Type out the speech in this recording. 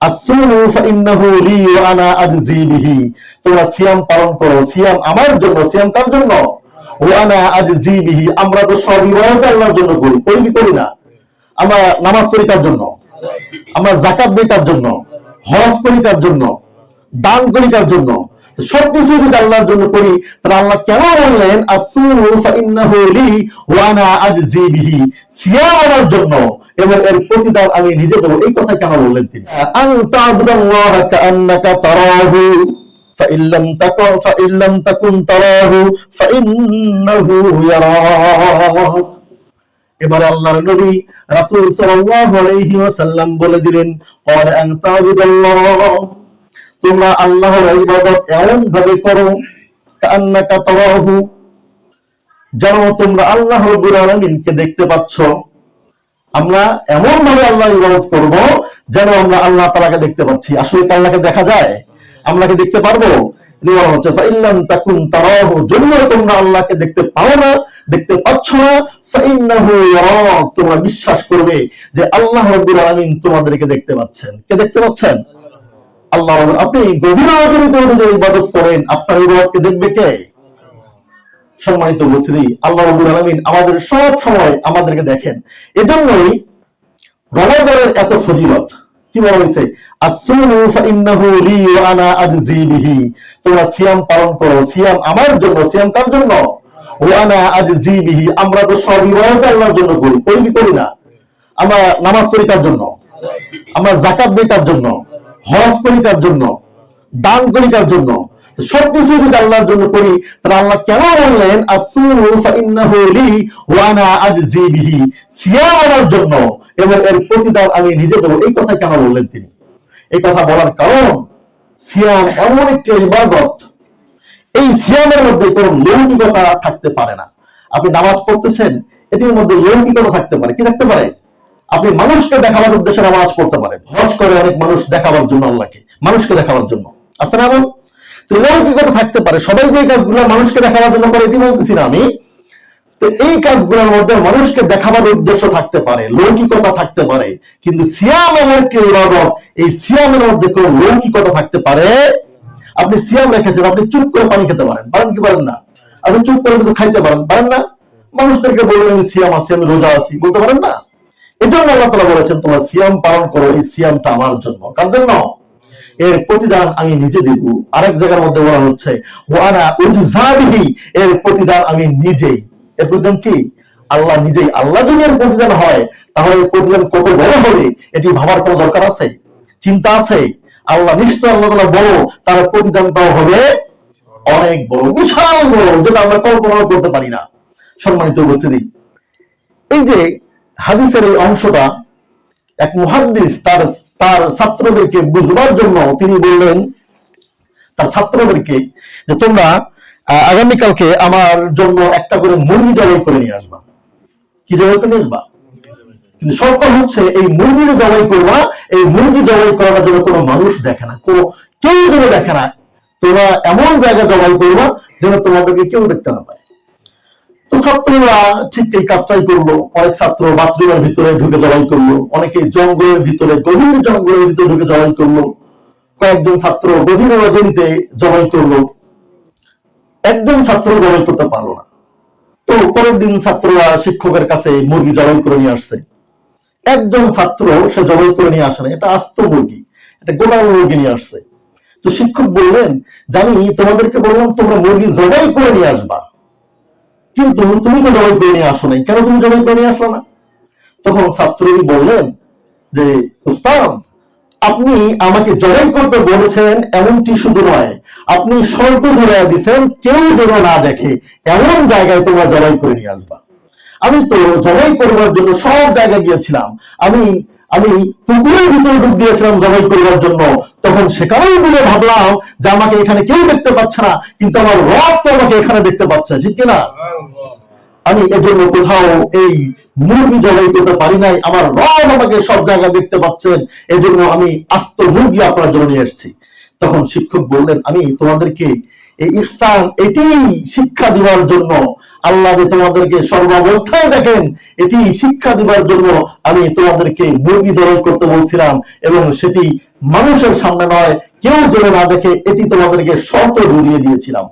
আমার তো সব জন্য করি। করি না? আমরা নামাজ পড়ি কার জন্য? আমরা জাকাত দিই কার জন্য? হজ করি কার জন্য? দান করি কার জন্য? সবকিছু যদি আল্লাহর জন্য করি, তাহলে আল্লাহ কেন বললেন আমার জন্য। এবং এর প্রতিদান আমি নিজে দেবো এই কথা কেন বললেন তিনি আন তা'বুদাল্লাহ কাআন্নাকা তারাহু فإن لم تكن فإن لم تكن تراه فإنه يراك এবারে আল্লাহর নবী রাসূল সাল্লাল্লাহু আলাইহি ওয়াসাল্লাম বলে দিলেন قال أن تعبد الله তোমরা আল্লাহর ইবাদত এমন ভাবে করো কান্নাকা তারাহু যেন তোমরা আল্লাহ রাব্বুল আলামিনকে দেখতে পাচ্ছ আমরা এমন ভাবে আল্লাহ ইবাদত করব যেন আমরা আল্লাহ তাআলাকে দেখতে পাচ্ছি। আসলে কি আল্লাহকে দেখা যায়? আমরা কি দেখতে পারব? আল্লাহকে দেখতে পাও না, দেখতে পাচ্ছ না। বিশ্বাস করবে যে আল্লাহ আলামিন তোমাদেরকে দেখতে পাচ্ছেন। কে দেখতে পাচ্ছেন? আল্লাহ আপনি গভীর আলোচনা ইবাদত করেন, আপনার ইবাদতকে দেখবে কে? সম্মানিত উপস্থিতি আল্লাহ রাব্বুল আলামিন আমাদের সব সময় আমাদেরকে দেখেন। এজন্যই রমাদানের এত ফজিলত, কি বলা হয়েছে? তোমরা সিয়াম পালন করো। সিয়াম আমার জন্য, সিয়াম কার জন্য? ওয়া আনা আজজি বিহি। আমরা তো আল্লাহর জন্য করি। করি করি না? আমরা নামাজ পড়ি কার জন্য? আমরা জাকাত দিই কার জন্য? হজ করি কার জন্য? দান করি কার জন্য? সবকিছু যদি আল্লাহর জন্য করি, তাহলে আল্লাহ কেন বললেন আমার জন্য। এবং এর প্রতিদান আমি নিজে দেবো এই কথা কেন বললেন তিনি? এই কথা বলার কারণ, সিয়াম এমন একটি ইবাদত। এই সিয়ামের মধ্যে কোন লৌকিকতা থাকতে পারে না। আপনি নামাজ পড়তেছেন, এটির মধ্যে লৌকিকতা থাকতে পারে। কি থাকতে পারে? আপনি মানুষকে দেখাবার উদ্দেশ্যে নামাজ পড়তে পারেন। হজ করে অনেক মানুষ দেখাবার জন্য আল্লাহকে, মানুষকে দেখাবার জন্য। আসতে না এমন? তো থাকতে পারে। সবাই যে কাজগুলো মানুষকে দেখাবার জন্য করে, এটি বলতেছি না আমি। তো এই কাজগুলোর মধ্যে মানুষকে দেখাবার উদ্দেশ্য থাকতে পারে, লৌকিকতা থাকতে পারে। কিন্তু সিয়াম একটি ইবাদত এই সিয়ামের মধ্যে কোন লৌকিকতা থাকতে পারে? আপনি সিয়াম রেখেছেন, আপনি চুপ করে পানি খেতে পারেন। পারেন কি পারেন না? আপনি চুপ করে কিন্তু খাইতে পারেন। পারেন না? মানুষদেরকে বলবেন আমি সিয়াম আছি, আমি রোজা আছি। বলতে পারেন না? এজন্য আল্লাহ তাআলা বলেছেন, তোমরা সিয়াম পালন করো, এই সিয়ামটা আমার জন্য। কার জন্য? এর প্রতিদান আমি নিজে দিব। আরেক জায়গার মধ্যে বলা হচ্ছে এর প্রতিদান আমি নিজেই। এর প্রতিদান কি? আল্লাহ নিজেই। আল্লাহ যদি এর প্রতিদান হয়, তাহলে প্রতিদান কত বড় হবে? এটি ভাবার কোনো দরকার আছে? চিন্তা আছে? আল্লাহ নিশ্চয় আল্লাহ তাআলা বড়, তার প্রতিদানটাও হবে অনেক বড়। বিশাল বড়, যেটা আমরা কল্পনা করতে পারি না। সম্মানিত উপস্থিতি, এই যে হাদিসের এই অংশটা, এক মুহাদ্দিস তার তার ছাত্রদেরকে বুঝবার জন্য তিনি বললেন, তার ছাত্রদেরকে যে তোমরা আগামীকালকে আমার জন্য একটা করে মুরগি জবাই করে নিয়ে আসবা। কি জবাই করে নিয়ে আসবা? কিন্তু সরকার হচ্ছে এই মুরগি যে জবাই করবা, এই মুরগি জবাই করার জন্য কোনো মানুষ দেখে না। কোনো কেউ যেন দেখে না, তোমরা এমন জায়গায় জবাই করবা যেন তোমাদেরকে কেউ দেখতে না পায়। ছাত্ররা ঠিক এই কাজটাই করল। অনেক ছাত্র বাথরুমের ভিতরে ঢুকে জবাই করল। অনেকে জঙ্গলের ভিতরে, গভীর জঙ্গলের ভিতরে ঢুকে জবাই করল। কয়েকজন ছাত্র গভীর রজনীতে জবাই করল। একজন ছাত্র জবাই করতে পারল না। তো পরের দিন ছাত্ররা শিক্ষকের কাছে মুরগি জবাই করে নিয়ে আসছে। একজন ছাত্র সে জবাই করে নিয়ে আসে না। এটা আস্ত মুরগি। এটা গোলাম মুরগি নিয়ে আসছে। তো শিক্ষক বললেন, জানি, তোমাদেরকে বললাম তোমরা মুরগি জবাই করে নিয়ে আসবা। কিন্তু তুমি তো জবাই করে নিয়ে আসো নাই। কেন তুমি করে নিয়ে আসো না? তখন ছাত্রী বললেন যে, উস্তাদ, আপনি আমাকে জবাই করতে বলেছেন এমনটি শুধু নয়। আপনি শর্ত ধরে দিচ্ছেন কেউ যেন না দেখে এমন জায়গায় তোমরা জবাই করে নিয়ে আসবা। আমি তো জবাই করবার জন্য সব জায়গায় গিয়েছিলাম। আমি আমি পুকুরের ভিতরে ডুব দিয়েছিলাম জবাই করবার জন্য। তখন সেখানেই বলে ভাবলাম যে, আমাকে এখানে কেউ দেখতে পাচ্ছে না, কিন্তু আমার রব তো আমাকে এখানে দেখতে পাচ্ছে, ঠিক কিনা? আমি এজন্য কোথাও এই মুরগি জবাই করতে পারি নাই। আমার রব আমাকে সব জায়গায় দেখতে পাচ্ছেন। এজন্য আমি আস্ত মুরগি আপনার জন্য নিয়ে এসেছি। তখন শিক্ষক বললেন, আমি তোমাদেরকে এই ইহসান এটি শিক্ষা দেওয়ার জন্য। আল্লাহ যে তোমাদেরকে সর্বাবস্থায় দেখেন এটি শিক্ষা দেওয়ার জন্য আমি তোমাদেরকে মুরগি ধরন করতে বলছিলাম এবং সেটি মানুষের সামনে নয়, কেউ যেন না দেখে, এটি তোমাদেরকে শর্ত ধরিয়ে দিয়েছিলাম।